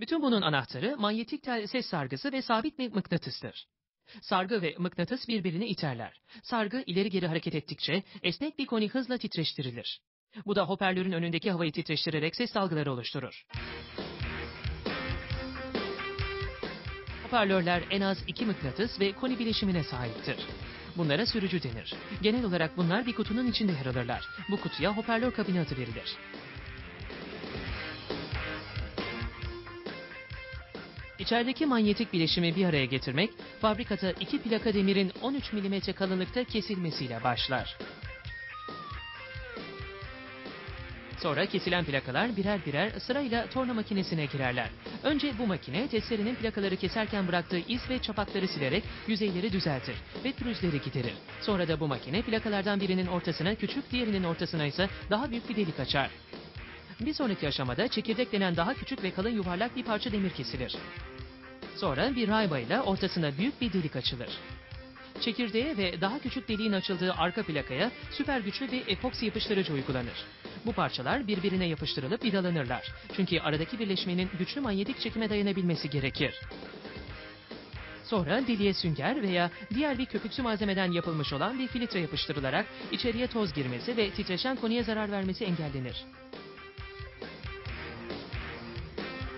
Bütün bunun anahtarı manyetik tel ses sargısı ve sabit bir mıknatıstır. Sargı ve mıknatıs birbirini iterler. Sargı ileri geri hareket ettikçe esnek bir koni hızla titreştirilir. Bu da hoparlörün önündeki havayı titreştirerek ses dalgaları oluşturur. Hoparlörler en az iki mıknatıs ve koni bileşimine sahiptir. Bunlara sürücü denir. Genel olarak bunlar bir kutunun içinde yer alırlar. Bu kutuya hoparlör kabini adı verilir. İçerideki manyetik bileşimi bir araya getirmek, fabrikata iki plaka demirin 13 mm kalınlıkta kesilmesiyle başlar. Sonra kesilen plakalar birer birer sırayla torna makinesine girerler. Önce bu makine testerenin plakaları keserken bıraktığı iz ve çapakları silerek yüzeyleri düzeltir ve pürüzleri giderir. Sonra da bu makine plakalardan birinin ortasına küçük, diğerinin ortasına ise daha büyük bir delik açar. Bir sonraki aşamada çekirdek denen daha küçük ve kalın yuvarlak bir parça demir kesilir. Sonra bir rayba ile ortasına büyük bir delik açılır. Çekirdeğe ve daha küçük deliğin açıldığı arka plakaya süper güçlü bir epoksi yapıştırıcı uygulanır. Bu parçalar birbirine yapıştırılıp vidalanırlar. Çünkü aradaki birleşmenin güçlü manyetik çekime dayanabilmesi gerekir. Sonra deliğe sünger veya diğer bir köpüksü malzemeden yapılmış olan bir filtre yapıştırılarak içeriye toz girmesi ve titreşen konuya zarar vermesi engellenir.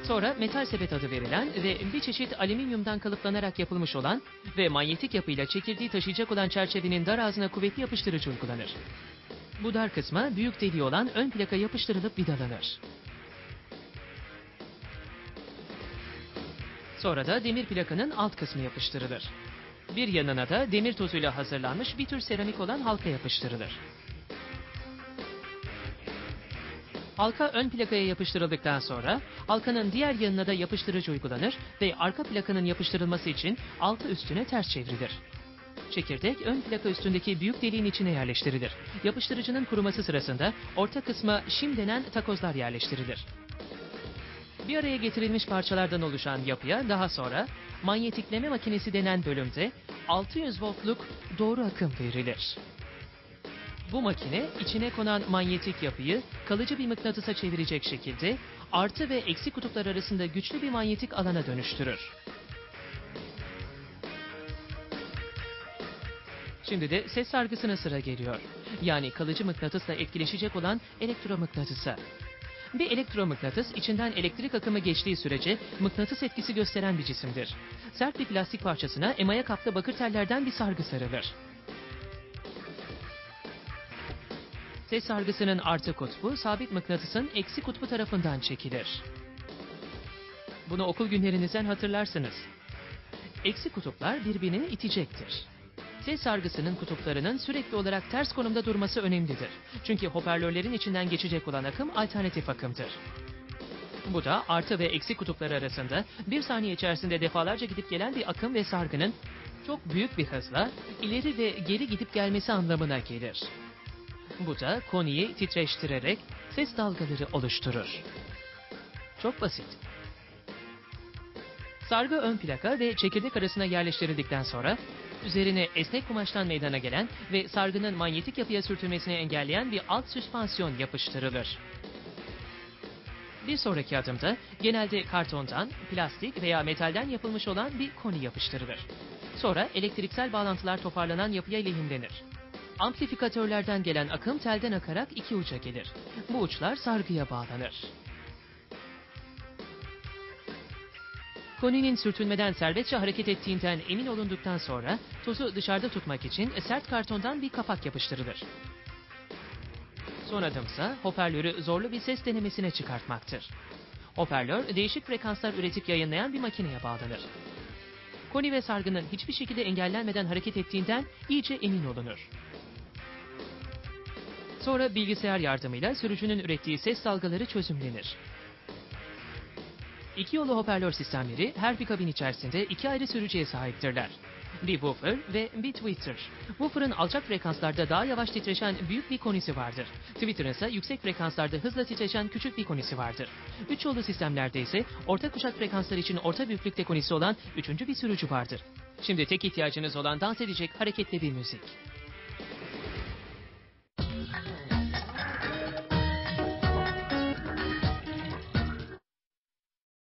Sonra metal sepet adı verilen ve bir çeşit alüminyumdan kalıplanarak yapılmış olan ve manyetik yapıyla çekirdeği taşıyacak olan çerçevenin dar ağzına kuvvetli yapıştırıcı uygulanır. Bu dar kısma büyük deliği olan ön plaka yapıştırılıp vidalanır. Sonra da demir plakanın alt kısmı yapıştırılır. Bir yanına da demir tozuyla hazırlanmış bir tür seramik olan halka yapıştırılır. Halka ön plakaya yapıştırıldıktan sonra halkanın diğer yanına da yapıştırıcı uygulanır ve arka plakanın yapıştırılması için altı üstüne ters çevrilir. Çekirdek ön plaka üstündeki büyük deliğin içine yerleştirilir. Yapıştırıcının kuruması sırasında orta kısma şim denen takozlar yerleştirilir. Bir araya getirilmiş parçalardan oluşan yapıya daha sonra manyetikleme makinesi denen bölümde 600 voltluk doğru akım verilir. Bu makine içine konan manyetik yapıyı kalıcı bir mıknatısa çevirecek şekilde artı ve eksi kutuplar arasında güçlü bir manyetik alana dönüştürür. Şimdi de ses sargısına sıra geliyor. Yani kalıcı mıknatısla etkileşecek olan elektromıknatısa. Bir elektromıknatıs içinden elektrik akımı geçtiği sürece mıknatıs etkisi gösteren bir cisimdir. Sert bir plastik parçasına emaya kaplı bakır tellerden bir sargı sarılır. Ses sargısının artı kutbu sabit mıknatısın eksi kutbu tarafından çekilir. Bunu okul günlerinizden hatırlarsınız. Eksi kutuplar birbirini itecektir. Ses sargısının kutuplarının sürekli olarak ters konumda durması önemlidir. Çünkü hoparlörlerin içinden geçecek olan akım alternatif akımdır. Bu da artı ve eksi kutuplar arasında bir saniye içerisinde defalarca gidip gelen bir akım ve sargının çok büyük bir hızla ileri ve geri gidip gelmesi anlamına gelir. Bu da koniyi titreştirerek ses dalgaları oluşturur. Çok basit. Sargı ön plaka ve çekirdek arasına yerleştirildikten sonra üzerine esnek kumaştan meydana gelen ve sargının manyetik yapıya sürtünmesini engelleyen bir alt süspansiyon yapıştırılır. Bir sonraki adımda genelde kartondan, plastik veya metalden yapılmış olan bir koni yapıştırılır. Sonra elektriksel bağlantılar toparlanan yapıya lehimlenir. Amplifikatörlerden gelen akım telden akarak iki uca gelir. Bu uçlar sargıya bağlanır. Koninin sürtünmeden serbestçe hareket ettiğinden emin olunduktan sonra tozu dışarıda tutmak için sert kartondan bir kapak yapıştırılır. Son adımsa hoparlörü zorlu bir ses denemesine çıkartmaktır. Hoparlör değişik frekanslar üretip yayınlayan bir makineye bağlanır. Koni ve sargının hiçbir şekilde engellenmeden hareket ettiğinden iyice emin olunur. Sonra bilgisayar yardımıyla sürücünün ürettiği ses dalgaları çözümlenir. İki yolu hoparlör sistemleri her bir kabin içerisinde iki ayrı sürücüye sahiptirler. Bir woofer ve bir tweeter. Woofer'ın alçak frekanslarda daha yavaş titreşen büyük bir konisi vardır. Tweeter'ın ise yüksek frekanslarda hızla titreşen küçük bir konisi vardır. Üç yolu sistemlerde ise orta kuşak frekanslar için orta büyüklükte konisi olan üçüncü bir sürücü vardır. Şimdi tek ihtiyacınız olan dans edecek hareketli bir müzik.